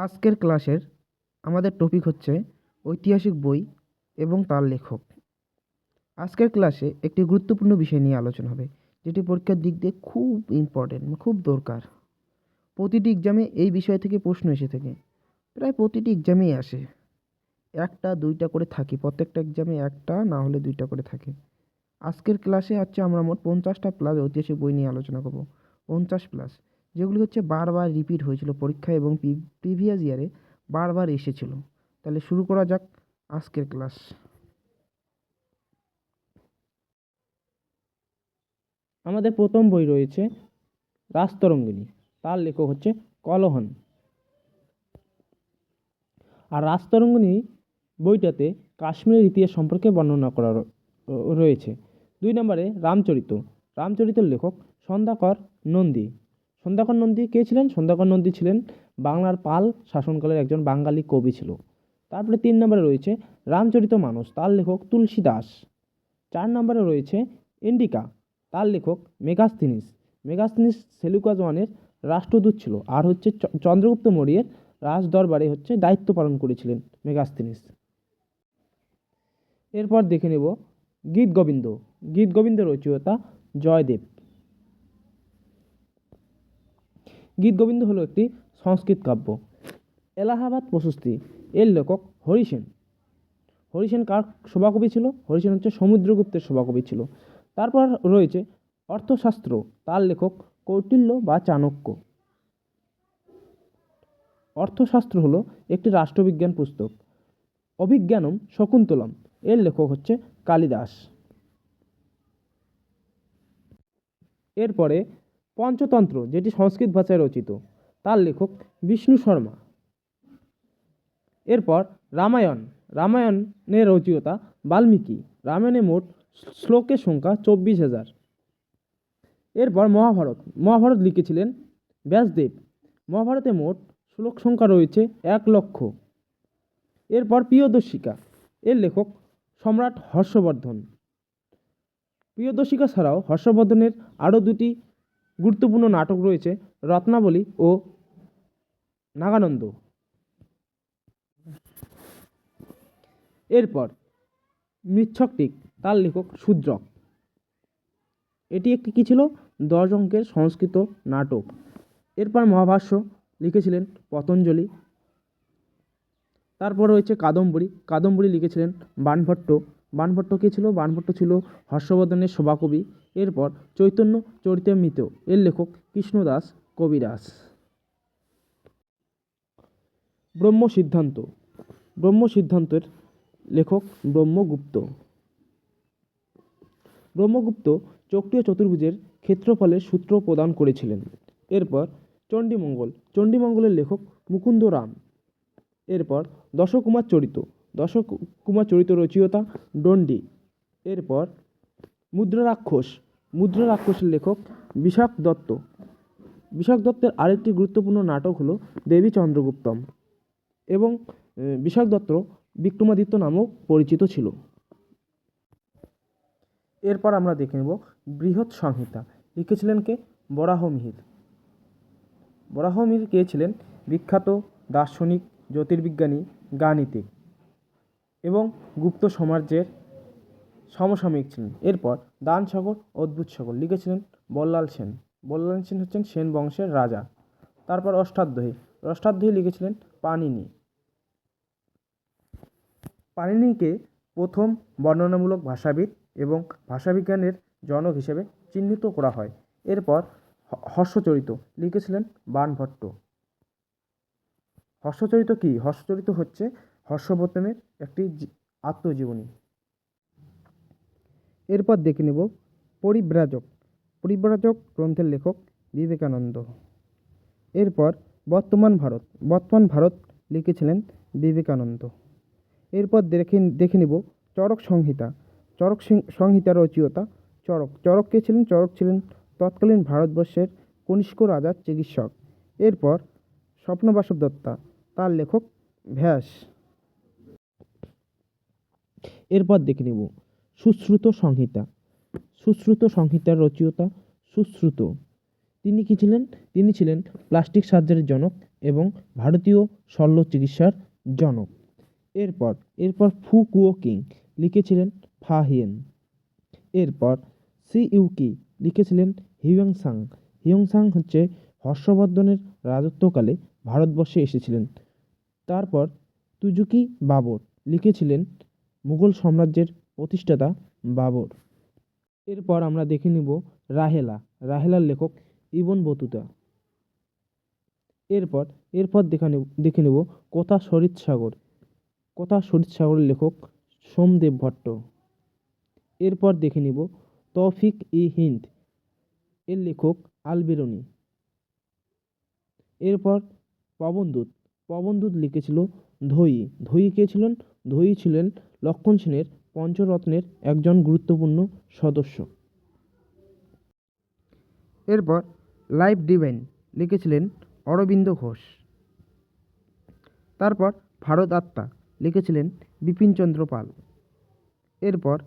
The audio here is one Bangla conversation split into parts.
আজকের ক্লাসের আমাদের টপিক হচ্ছে ঐতিহাসিক বই এবং তার লেখক। আজকের ক্লাসে একটি গুরুত্বপূর্ণ বিষয় নিয়ে আলোচনা হবে, যেটি পরীক্ষার দিক দিয়ে খুব ইম্পর্টেন্ট খুব দরকার। প্রতিটি এক্সামে এই বিষয় থেকে প্রশ্ন এসে থাকে, প্রায় প্রতিটি এক্সামেই আসে। একটা, দুইটা করে থাকে, প্রত্যেকটা এক্সামে একটা, না হলে দুইটা করে থাকে। আজকের ক্লাসে হচ্ছে আমরা মোট পঞ্চাশটা প্লাস ঐতিহাসিক বই নিয়ে আলোচনা করব, পঞ্চাশ প্লাস যেগুলি হচ্ছে বারবার রিপিট হয়েছিল পরীক্ষা এবং প্রিভিয়াস ইয়ারে বারবার এসেছিল। তাহলে শুরু করা যাক আজকের ক্লাস আমাদের প্রথম বই রয়েছে রাজতরঙ্গিনী। তার লেখক হচ্ছে কলহন। আর রাজতরঙ্গিনী বইটাতে কাশ্মীরের ইতিহাস সম্পর্কে বর্ণনা করা রয়েছে। দুই নম্বরে রামচরিত। রামচরিতের লেখক সন্ধ্যাকর নন্দী। সন্ধ্যাকর নন্দী কে ছিলেন? সন্ধ্যাকর নন্দী ছিলেন বাংলার পাল শাসনকালের একজন বাঙালি কবি ছিল। তারপরে তিন নম্বরে রয়েছে রামচরিত মানস, তার লেখক তুলসী দাস। চার নম্বরে রয়েছে ইন্ডিকা, তার লেখক মেগাস্থিনিস মেগাস্থিনিস সেলুকাস ওয়ানের রাষ্ট্রদূত ছিল আর হচ্ছে চন্দ্রগুপ্ত মৌর্যের রাজ দরবারে হচ্ছে দায়িত্ব পালন করেছিলেন মেগাস্থিনিস এরপর দেখে নেব গীত গোবিন্দ। গীত গোবিন্দের রচয়িতা জয়দেব। গীত গোবিন্দ হলো একটি সংস্কৃত কাব্য। এলাহাবাদ প্রশস্তি, এর লেখক হরিসেন হরিসেন কার সভাকবি ছিল? হরিসেন হচ্ছে সমুদ্রগুপ্তের সভাকবি ছিল। তারপর রয়েছে অর্থশাস্ত্র, তার লেখক কৌটিল্য বা চাণক্য। অর্থশাস্ত্র হলো একটি রাষ্ট্রবিজ্ঞান পুস্তক। অভিজ্ঞানম শকুন্তলম, এর লেখক হচ্ছে কালিদাস। এরপরে পঞ্চতন্ত্র, যেটি সংস্কৃত ভাষায় রচিত, তার লেখক বিষ্ণু শর্মা। এরপর রামায়ণ, রামায়ণের রচয়িতা বাল্মীকি, রামায়ণে মোট শ্লোকের সংখ্যা চব্বিশ হাজার। এরপর মহাভারত মহাভারত লিখেছিলেন ব্যাসদেব। মহাভারতে মোট শ্লোক সংখ্যা রয়েছে এক লক্ষ। এরপর প্রিয়দর্শিকা, এর লেখক সম্রাট হর্ষবর্ধন। প্রিয়দর্শিকা ছাড়াও হর্ষবর্ধনের আরও দুটি গুরুত্বপূর্ণ নাটক রয়েছে রত্নাবলী ও নাগানন্দ। এরপর মৃচ্ছকটিক তার লেখক শূদ্রক। এটি একটি কী ছিল? দশ অঙ্কের সংস্কৃত নাটক। এরপর মহাভাষ্য লিখেছিলেন পতঞ্জলি। তারপর রয়েছে কাদম্বরী। কাদম্বরী লিখেছিলেন বাণভট্ট বাণভট্ট কে ছিল? বাণভট্ট ছিল হর্ষবর্ধনের সভাকবি। এরপর চৈতন্য চরিতামৃত এর লেখক কৃষ্ণদাস কবিদাস ব্রহ্ম সিদ্ধান্ত। ব্রহ্ম সিদ্ধান্তের লেখক ব্রহ্মগুপ্ত। ব্রহ্মগুপ্ত চক্রীয় চতুর্ভুজের ক্ষেত্রফলের সূত্র প্রদান করেছিলেন। এরপর চণ্ডীমঙ্গল। চণ্ডীমঙ্গলের লেখক মুকুন্দ রাম। এরপর দশকুমার চরিত। দশকুমার চরিত রচয়িতা ডন্ডি। এরপর মুদ্রা রাক্ষস মুদ্রা রাক্ষসের লেখক বিশাখ দত্ত। বিশাখ দত্তের আরেকটি গুরুত্বপূর্ণ নাটক হলো দেবী চন্দ্রগুপ্তম এবং বিশাখ দত্ত বিক্রমাদিত্য নামেও পরিচিত ছিল। এরপর আমরা দেখে নেব বৃহৎ সংহিতা। লিখেছিলেন কে? বরাহমিহির বরাহমিহির কে ছিলেন? বিখ্যাত দার্শনিক, জ্যোতির্বিজ্ঞানী, গাণিতিক এবং গুপ্ত সমাজের সমসাময়িক ছিলেন এরপর দান সাগর, অদ্ভুত সাগর লিখেছিলেন বল্লাল সেন। বল্লাল সেন হচ্ছেন সেন বংশের রাজা। তারপর অষ্টাধ্যায়ী। অষ্টাধ্যায়ী লিখেছিলেন পাণিনি। পাণিনিকে প্রথম বর্ণনামূলক ভাষাবিদ এবং ভাষাবিজ্ঞানের জনক হিসেবে চিহ্নিত করা হয়। এরপর হর্ষচরিত লিখেছিলেন বাণভট্ট হর্ষচরিত কি? হর্ষচরিত হচ্ছে হর্ষবর্ধনের একটি আত্মজীবনী। এরপর দেখে নেব পরিব্রাজক। পরিব্রাজক গ্রন্থের লেখক বিবেকানন্দ। এরপর বর্তমান ভারত। বর্তমান ভারত লিখেছিলেন বিবেকানন্দ। এরপর দেখে দেখে নেব চরক সংহিতা। চরক সিং- সংহিতার রচয়িতা চরক চরক কে ছিলেন? চরক ছিলেন তৎকালীন ভারতবর্ষের কনিষ্ক রাজার চিকিৎসক। এরপর স্বপ্নবাসব দত্তা, তার লেখক ভ্যাস এরপর দেখে নেব সুশ্রুত সংহিতা। সুশ্রুত সংহিতার রচয়িতা সুশ্রুত। তিনি কি ছিলেন? তিনি ছিলেন প্লাস্টিক সার্জারির জনক এবং ভারতীয় শল্য চিকিৎসার জনক। এরপর এরপর ফু কুও কিং লিখেছিলেন ফা হিয়েন। এরপর, সি ইউকি লিখেছিলেন হিউয়াংসাং হিউয়াংসাং হচ্ছে হর্ষবর্ধনের রাজত্বকালে ভারতবর্ষে এসেছিলেন। তারপর তুজুকি বাবর লিখেছিলেন মুঘল সাম্রাজ্যের প্রতিষ্ঠাতা বাবর। এরপর আমরা দেখে নিব রাহেলা, রাহেলার লেখক ইবন বতুতা। এরপর এরপর দেখা নেব, দেখে নেব কথা শরীর সাগর, কথা শরীর সাগরের লেখক সোমদেব ভট্ট। এরপর দেখে নিব তৌফিক ই হিন্দ এর লেখক আলবেরনি। এরপর পবনদূত পবনদূত লিখেছিল ধোয়ী। ধোয়ী কে ছিলেন? ধোয়ী ছিলেন লক্ষণ সেনের পঞ্চরত্নের একজন গুরুত্বপূর্ণ সদস্য। এরপর লাইফ ডিভাইন লিখেছিলেন অরবিন্দ ঘোষ। তারপর ভারত আত্মা লিখেছিলেন বিপিনচন্দ্র পাল। এরপর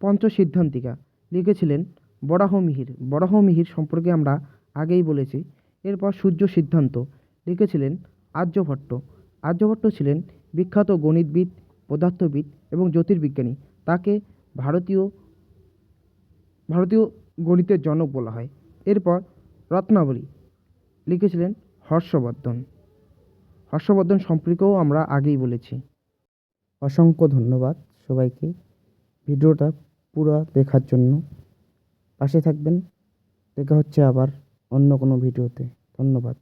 পঞ্চসিদ্ধান্তিকা লিখেছিলেন বরাহ মিহির। বরাহ মিহির সম্পর্কে আমরা আগেই বলেছি। এরপর সূর্য সিদ্ধান্ত লিখেছিলেন আর্যভট্ট। আর্যভট্ট ছিলেন বিখ্যাত গণিতবিদ পদার্থবিদ এবং জ্যোতির্বিজ্ঞানী। তাকে ভারতীয় ভারতীয় গণিতের জনক বলা হয়। এরপর রত্নাবলী লিখেছিলেন হর্ষবর্ধন। হর্ষবর্ধন সম্পর্কেও আমরা আগেই বলেছি। অসংখ্য ধন্যবাদ সবাইকে ভিডিওটা পুরো দেখার জন্য। পাশে থাকবেন। দেখা হচ্ছে আবার অন্য কোনো ভিডিওতে। ধন্যবাদ।